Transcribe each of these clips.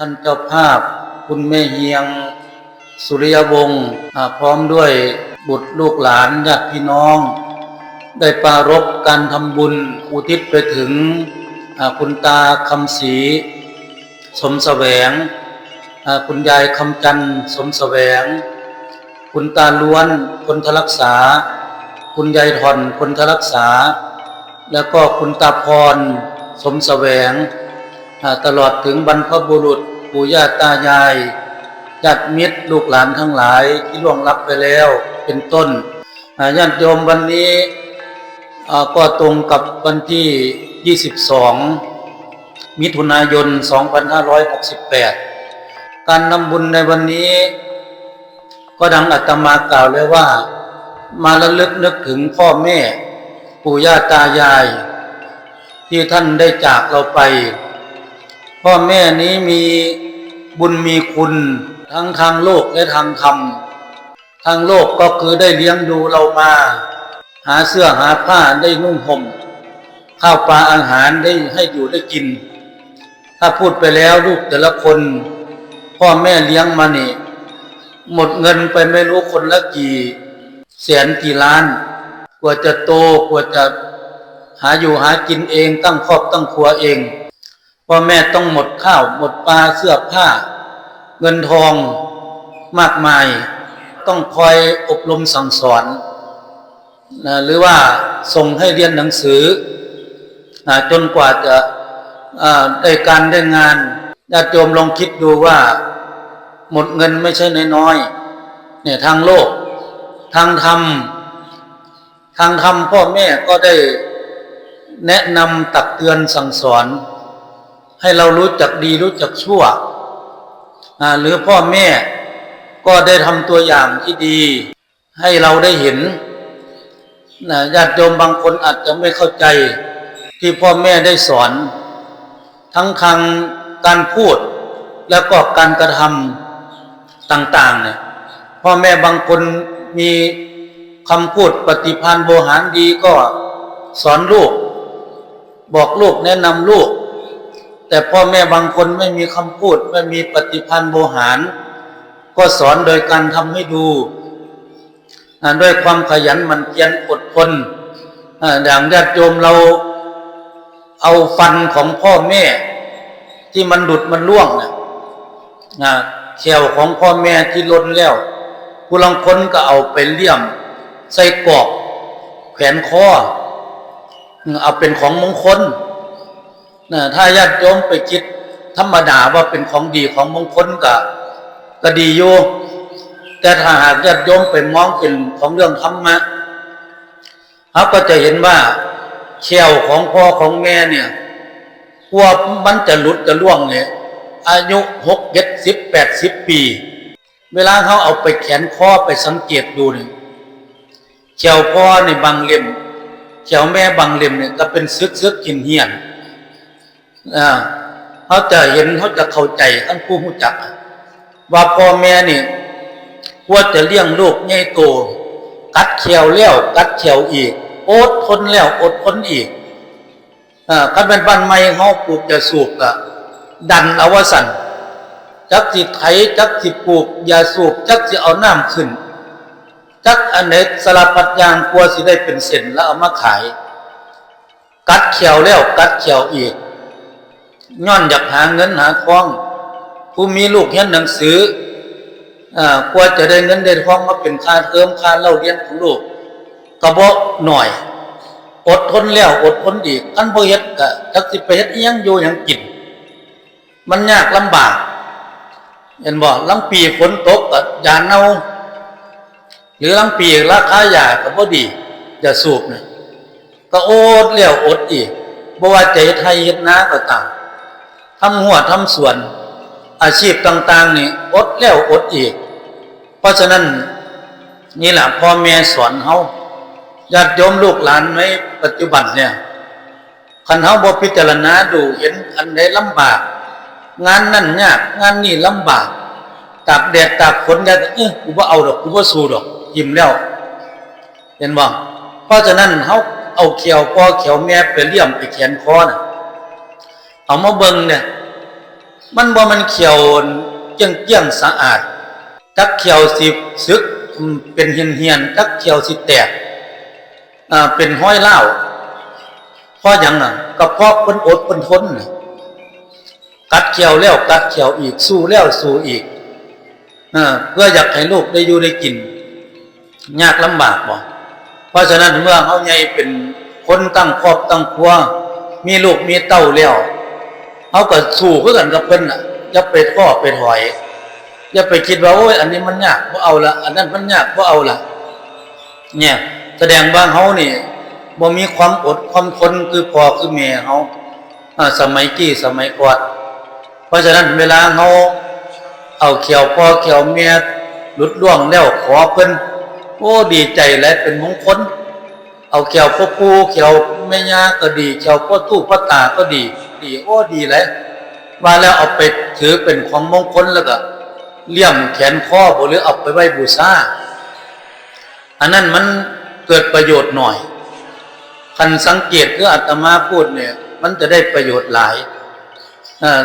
ท่านเจ้าภาพ คุณแม่เฮียง สุริยวงศ์พร้อมด้วยบุตรลูกหลานญาติพี่น้อง ได้ปารบการทำบุญอุทิศไปถึงคุณตาคำศรีสมแสวง คุณยายคำจันทร์สมแสวง คุณตาล้วนคนทรักษา คุณยายถอนคนทรักษา แล้วก็คุณตาพรสมแสวง ตลอดถึงบรรพบุรุษปู่ย่าตายายญาติมิตรลูกหลานทั้งหลายที่ล่วงลับไปแล้วเป็นต้นญาติโยมวันนี้ก็ตรงกับวันที่ 22 มิถุนายน 2568 การนำบุญในวันนี้ ก็ดังอาตมากล่าวเลยว่า มาระลึกนึกถึงพ่อแม่ ปู่ย่าตายาย ที่ท่านได้จากเราไป พ่อแม่นี้มีบุญมีคุณ ทั้งทางโลกและทางธรรม ทางโลกก็คือได้เลี้ยงดูเรามา หาเสื้อหาผ้าได้นุ่งห่มข้าวปลาอาหารได้ให้อยู่ได้กิน ถ้าพูดไปแล้วลูกแต่ละคน พ่อแม่เลี้ยงมานี่ หมดเงินไปไม่รู้คนละกี่ แสนกี่ล้าน กว่าจะโตกว่าจะหาอยู่หากินเองตั้งครอบตั้งครัวเอง พ่อแม่ต้องหมดข้าว หมดปลาเสื้อผ้า เงินทองมากมาย ต้องคอยอบรมสั่งสอนนะหรือว่าส่งให้เรียนหนังสือนะจนกว่าจะได้การได้งานญาติโยมลองคิดดูว่า หมดเงินไม่ใช่น้อยๆเนี่ยทางโลก ทางธรรมทางธรรมพ่อแม่ก็ได้แนะนำตักเตือนสั่งสอน ให้เรารู้จักดีรู้จักชั่ว หรือพ่อแม่ก็ได้ทำตัวอย่างที่ดี ให้เราได้เห็นญาติโยมบางคนอาจจะไม่เข้าใจที่พ่อแม่ได้สอน ทั้งทางการพูดแล้วก็การกระทำต่าง ๆ เนี่ย พ่อแม่บางคนมีคำพูดปฏิพันธ์โบหารดีก็สอนลูก บอกลูกแนะนำลูก แต่พ่อแม่บางคนไม่มีคำพูด ไม่มีปฏิพันธ์โบหาร ก็สอนโดยการทำให้ดูด้วยความขยันหมันเพียรอดทนอ่าอย่างญาติโยมเราเอาฟันของพ่อแม่ ที่มันดุดมันล่วงเนี่ยนะแขวของพ่อแม่ที่ล้นแล้วผู้ลังคนก็เอาไปเลี่ยม ใส่กรอบแขวนคอเอาเป็นของมงคล นะถ้าญาติโยมไปคิดธรรมดาว่าเป็นของดีของมงคลก็ก็ดีอยู่แต่ถ้าหากญาติโยมไปมองเป็นของเรื่องธรรมะเขาก็จะเห็นว่าแขวของพ่อของแม่เนี่ยกลัวมันจะหลุดจะล่วงเนี่ยอายุหกเจ็ดสิบแปดสิบปี เวลาเขาเอาไปแขนคอไปสังเกตดูเนี่ยเขียวพ่อในบางเล่มเขียวแม่บางเล่มเนี่ยก็เป็นซึกซึกกินเหียนอ่า เขาจะเห็นเขาจะเข้าใจท่านผู้รู้จัก ว่าพ่อแม่นี่ควรจะเลี้ยงลูกใหญ่โตกัดเขียวแล้วกัดเขียวอีก อดทนแล้วอดทนอีกอ่าคันเป็นบ้านไม้เฮาปลูกจะสูบก็ดันอวสันจักสิไถจักสิปลูกยาสูบจักสิเอาน้ำขึ้น จักอันไหนสลับปัดยางกลัวสิได้เป็นเส้นแล้วเอามาขาย กัดเขียวแล้วกัดเขียวอีก ย้อนอยากหาเงินหาทอง ผู้มีลูกเรียนหนังสืออ่ากลัวจะได้เงินได้ทองมาเป็นค่าเทอมค่าเล่าเรียนของลูกก็บ่หน่อย อดทนแล้วอดทนอีกอันบ่เฮ็ดก็จักสิไปเฮ็ดอิหยังอยู่ยังกิน มันยากลำบาก เห็นบ่ลังปีฝนตกก็ยาเน่าหรือลังปีราคายาก็บ่ดีอย่าสูบนะก็อดแล้วอดอีกบ่ว่าจะเฮ็ดไทยเฮ็ดนาก็ตาม ทำหัวทำสวน อาชีพต่าง ๆ นี่อดแล้วอดอีก เพราะฉะนั้นนี่แหละพ่อแม่สอนเฮาญาติโยมลูกหลานในปัจจุบันเนี่ยคันเฮาบ่พิจารณาดูเห็นอันใดลำบาก งานนั่นยากงานนี่ลำบากตากแดดตากฝนแดดเอ้ยกูบ่เอาดอกกูบ่สู้ดอกยิ้มแล้ว เห็นบ่เพราะฉะนั้นเฮาเอาเขียวพ่อเขียวแม่ไปเลี่ยมไปแขนคอน่ะ เอามาเบิ่งเนี่ย มันบ่มันเขียวเกี้ยงเกี้ยงๆสะอาดจักเขียวสิซึกเป็นเหียนเหียนๆจักเขียวสิแตกอ่าเป็นห้อยเล่าเพราะหยังน่ะก็เพราะเพิ่นอดเพิ่นทนน่ะกัดเขียวแล้วกัดเขียวอีกสู้แล้วสู้อีกอ่เพื่ออยากให้ลูกได้อยู่ได้กิน ยากลำบากบ่เพราะฉะนั้นเมื่อเขาใหญ่เป็นคนตั้งครอบตั้งครัวมีลูกมีเต้าแล้ว เขาก็สู้คือกันกับเพิ่นน่ะอย่าไปท้อไปถอย อย่าไปคิดว่าโอ้ยอันนี้มันยากบ่เอาละอันนั้นมันยากบ่เอาละเนี่ยแสดงว่าเขานี่บ่มีความอดความทนคือพอคือแม่เขาสมัยกี้สมัยก่อนเพราะฉะนั้นเวลาเขาเอาเขียวพ่อเขียวแม่หลุดล่วงแล้วขอเพิ่นโอ้ดีใจและเป็นมงคลเอาเขียวพ่อปู่เขียวแม่ย่าก็ดีเขียวพ่อตู้พ่อตาก็ดี ดีโอ้ดีแล้วว่าแล้วเอาไปถือเป็นของมงคลแล้วก็เลี่ยมแขนข้อบหรือเอาไปไหว้บูชาอันนั้นมันเกิดประโยชน์หน่อยคันสังเกตคืออาตมาพูดเนี่ย มันจะได้ประโยชน์หลาย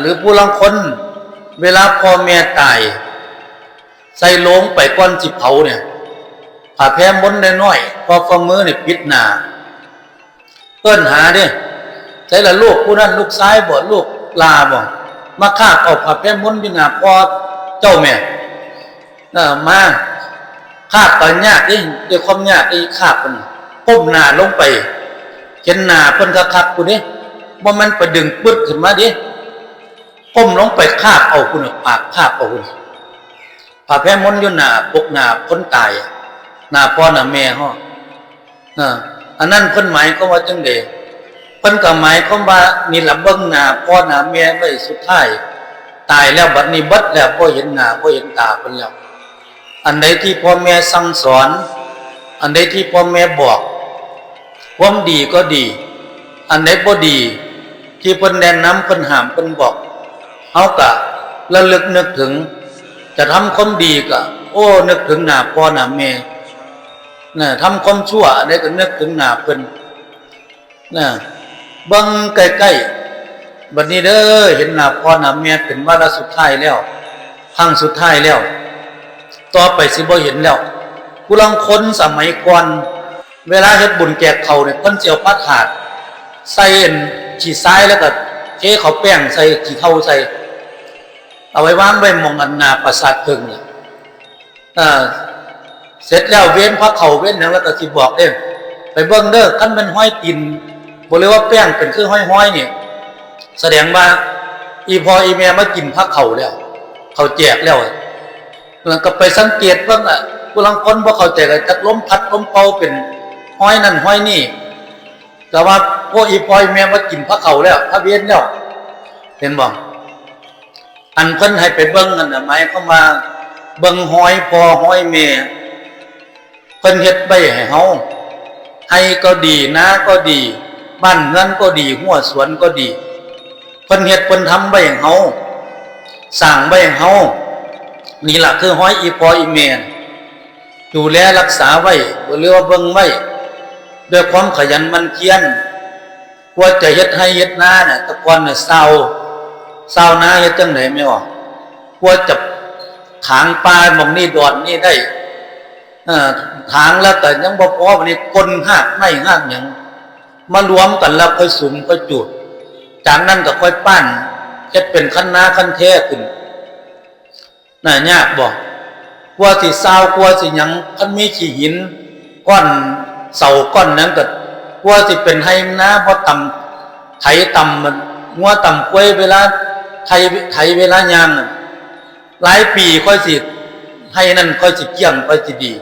หรือผู้ลังคนเวลาพ่อแม่ตาย ใส่โลงไปก้อนจิบเผาเนี่ยผ่าแพ้มนน้อยๆพอฝ่ามือเนี่ยปิดหนาเอิ้นหาเด้ ใส่ละลูกผู้นั้นลูกซ้ายบ่ลูกลาบ่มาคาบเอาผ่าแพ้มนอยู่หน้าพอเจ้าแม่เออมาคาบไปยากเด้ด้วยความยากไอ้คาบมันก้มหน้าลงไปเห็นหน้าเพิ่นคักๆกูเด้บ่ามันไปดึงปึ๊ดขึ้นมาเด้ก้มลงไปคาบเอาคุณปากคาบเอาคุณผ่าแพ้มนอยู่หน้าปกหน้าคนตายหน้าพ่อหน้าแม่ฮออ่าอันนั้นเพิ่นหมายก็ว่าจังได๋ เพิ่นก็หมายความว่านี่ละเบิ่งหน้าพ่อหน้าแม่ไว้สุดท้ายตายแล้วบัดนี้บิดแล้วบ่เห็นหน้าบ่เห็นตาเพิ่นแล้ว อันใดที่พ่อแม่สั่งสอน อันใดที่พ่อแม่บอกความดีก็ดี อันใดบ่ดี ที่เพิ่นแนะนำเพิ่นห้ามเพิ่นบอกเฮาก็ระลึกนึกถึง จะทำความดีก็โอ้นึกถึงหน้าพ่อหน้าแม่น่ะทำความชั่วอันใดก็นึกถึงหน้าเพิ่นน่ะ บิ่งใกล้ๆบัดนี้เด้อเห็นหน้าพ่อหน้าแม่เป็นวาระสุดท้ายแล้วครั้งสุดท้ายแล้ว ต่อไปสิบ่เห็นแล้วผู้ลังคนสมัยก่อนเวลาเฮ็ดบุญแจกเขาเนี่ยเพิ่นสิเอาผ้าถาดใส่อันขี้ทรายแล้วก็เทเขาแป้งใส่ขีเถ้าใส่ เอาไว้วางไว้มองอันนาประสาทเพิ่งน่ะอ่าเสร็จแล้วเว้นพระเขาเว้นหยังแล้วก็สิบอกเด้ไปเบิ่งเด้อคันมันห้อยตีน บ่เลยว่าแป้งเป็นเครื่องห้อยๆเนี่ยแสดงว่าอีพออีแม่มากินพักเขาแล้ว เขาแจกแล้วแล้วก็ไปสังเกตว่าอะผู้ลังคนบ่เขาใจกจักล้มพัดล้มเป่าเป็นห้อยนั่นห้อยนี่ แต่ว่าพวกอีพออีแม่มากินพักเขาแล้วพระเวียนแล้วเห็นบ่อันเพิ่นให้ไปเบิ่งนั่นนะหมายความาเบิ่งห้อยพอห้อยแม่เพิ่นเฮ็ดไว้ให้เฮาให้ก็ดีนาก็ดี บ้านเรือนก็ดีหัวสวนก็ดีเพิ่นเฮ็ดเพิ่นทำไว้ให้เฮาสร้างไว้ให้เฮานี่ล่ะคือห้อยอีพออีแม่นดูแลรักษาไว้เรือว่าเบิ่งไว้ด้วยความขยันมันเพียรกว่าจะเฮ็ดให้เฮ็ดนาน่ะแต่ก่อนน่ะเศร้าเศร้าน้าเฮ็ดจังได๋ไม่ออกกว่าจะถางปลาหม่องนี้ดอนนี่ได้อ่อถางแล้วแต่ยังบ่พอวันนี้คนหากไม่หากหยัง มารวมกันแล้วค่อยสุมค่อยจุด จากนั้นก็ค่อยปั้นเฮ็ดเป็นคันนาคันแท้ขึ้นน่ายากบอกกลัวสิซาวกลัวสิหยังคันมีขี้หินก้อนเสาก้อนนั้นก็กลัวสิเป็นให้นาเพราะต่ำไถต่ำมันงัวต่ำกล้วยเวลาไถไถเวลายางหลายปีค่อยสิให้นั่นค่อยสิเกี่ยงค่อยสิดี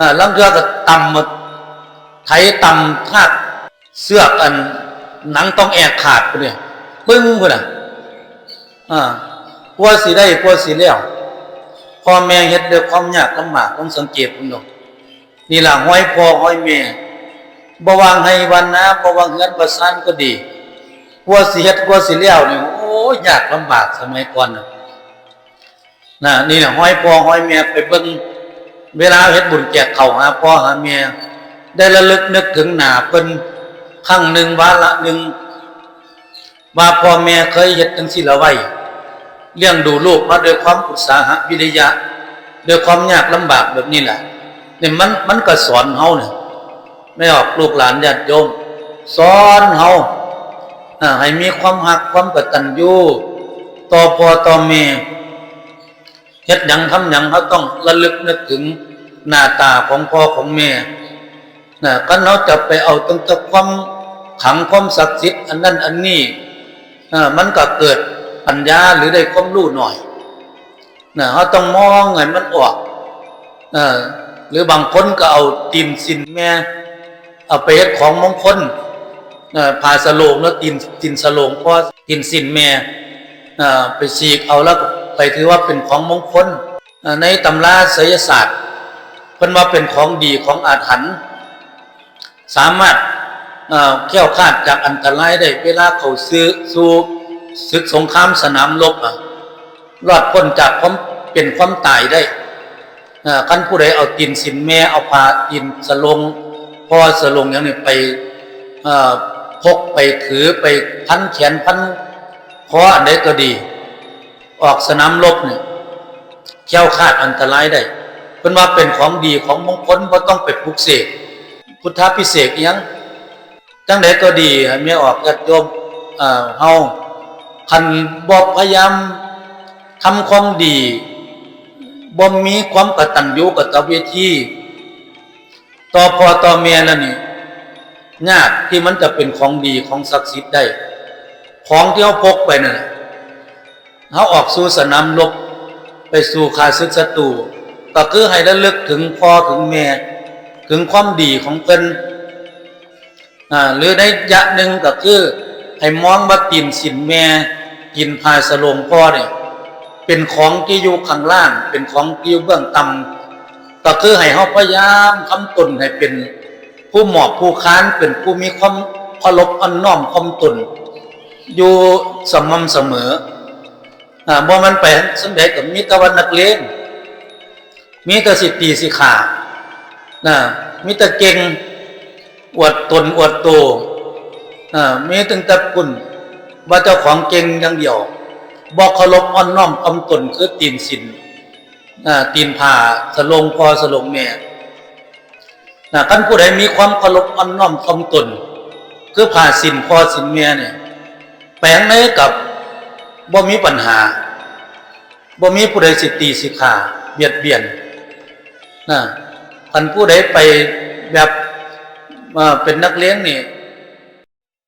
อ่าลำเทือก็ต่ำหมดไถต่ำทาก เสื้อกอันหนังต้องแอกขาดไปเนี่ยปึ้งพุ่นน่ะอ่ากลัวสิได้กลัวสิแล้วพ่อแม่เฮ็ดด้วยความยากลำบากต้องสังเกตพุ่นดอกนี่ล่ะห้อยพ่อห้อยแม่บวางให้วันนะบวางเงินประสานก็ดีกลัวสิเฮ็ดกลัวสิแล้วนี่โอ้ยากลำบากสมัยก่อนนะน่ะนี่น่ะห้อยพ่อห้อยแม่ไปเบิ่งเวลาเฮ็ดบุญแจกเขาหาพ่อหาแม่ได้ระลึกนึกถึงหนาเพิ่น ครั้งหนึ่งวาระหนึ่งว่าพ่อแม่เคยเฮ็ดจังซี่ละไว้เลี้ยงดูลูกมาด้วยความอุตสาหะวิริยะด้วยความยากลำบากแบบนี้แหละเนี่ยมันมันก็สอนเฮาเนี่ยไม่ออกลูกหลานญาติโยม สอนเฮาอ่าให้มีความหักความกตัญญูต่อพ่อต่อแม่เฮ็ดหยังทำหยังเขาต้องระลึกนึกถึงหน้าตาของพ่อของแม่นะก็เราจะไปเอาตั้งแต่ความ ขังความศักดิ์สิทธิ์อันนั้นอันนี้มันก็เกิดปัญญาหรือได้ความรู้หน่อยนะเขาต้องมองให้มันออกอหรือบางคนก็เอาตีนสินแม่เอาไปเฮ็ดของมงคลผ่าสโลงแล้วตีนตีนสโลงเพราะตีนสินแม่ไปฉีกเอาแล้วไปถือว่าเป็นของมงคลในตำราไสยศาสตร์เพิ่นว่าเป็นของดีของอาถรรพ์สามารถ เอ่อแก้วคาดจากอันตรายได้เวลาเขาซื้อสู่ศึกสงครามสนามรบอะรอดพ้นจากความเป็นความตายได้อ่าคันผู้ใดเอาตีนสินแม่เอาผ้าตีนสลงพ่อสลงอย่างนี้ไปพกไปถือไปพันแขนพันคออันใดก็ดี ออกสนามรบเนี่ยแค้วคาดอันตรายได้เป็นว่าเป็นของดีของมงคลบ่ต้องไปปลุกเสกพุทธพิเศษยัง จังใดก็ดีให้แม่ออกญาติโยมเอ่อเฮาคันบ่พยายามทำความดีบ่มีความกตัญญูกตเวทีต่อพ่อต่อแม่นั่นนี่ยากที่มันจะเป็นของดีของศักดิ์สิทธิ์ได้ ของที่เขาพกไปนั่นน่ะเขาออกสู่สนามรบไปสู่ข้าศึกศัตรูก็คือให้ระลึกถึงพ่อถึงแม่ถึงความดีของเพิ่น หรือในยะหนึ่งก็คือให้มองว่าตีนสินแม่กินพายสลงพ่อเนี่ยเป็นของที่อยู่ข้างล่าง เป็นของที่อยู่เบื้องต่ำก็คือให้เขาพยายามทำตนให้เป็นผู้หมอบผู้ค้านเป็นผู้มีความเคารพอ่อนน้อมความตนอยู่สม่ำเสมออ่าบ่มันไปสังเดกับมีตะวันนักเลงมีต่สิตีสิขานะมีต่เก่ง อวดตนอวดโตอ่ามีตั้งแต่คุณว่าเจ้าของเก่งอย่างเดียวบอกเคารพอ่อนน้อมอำตนคือตีนสินอ่าตีนผ่าสลงพอสลงแม่นะท่านผู้ใดมีความเคารพอ่อนน้อมอำตน คือผ่าสินพอสินแม่เนี่ยแปลงในกับบ่มีปัญหาบ่มีผู้ใดสิตีสิขาเบียดเบียนนะท่านผู้ใดไปแบบ มาเป็นนักเลี้ยงนี่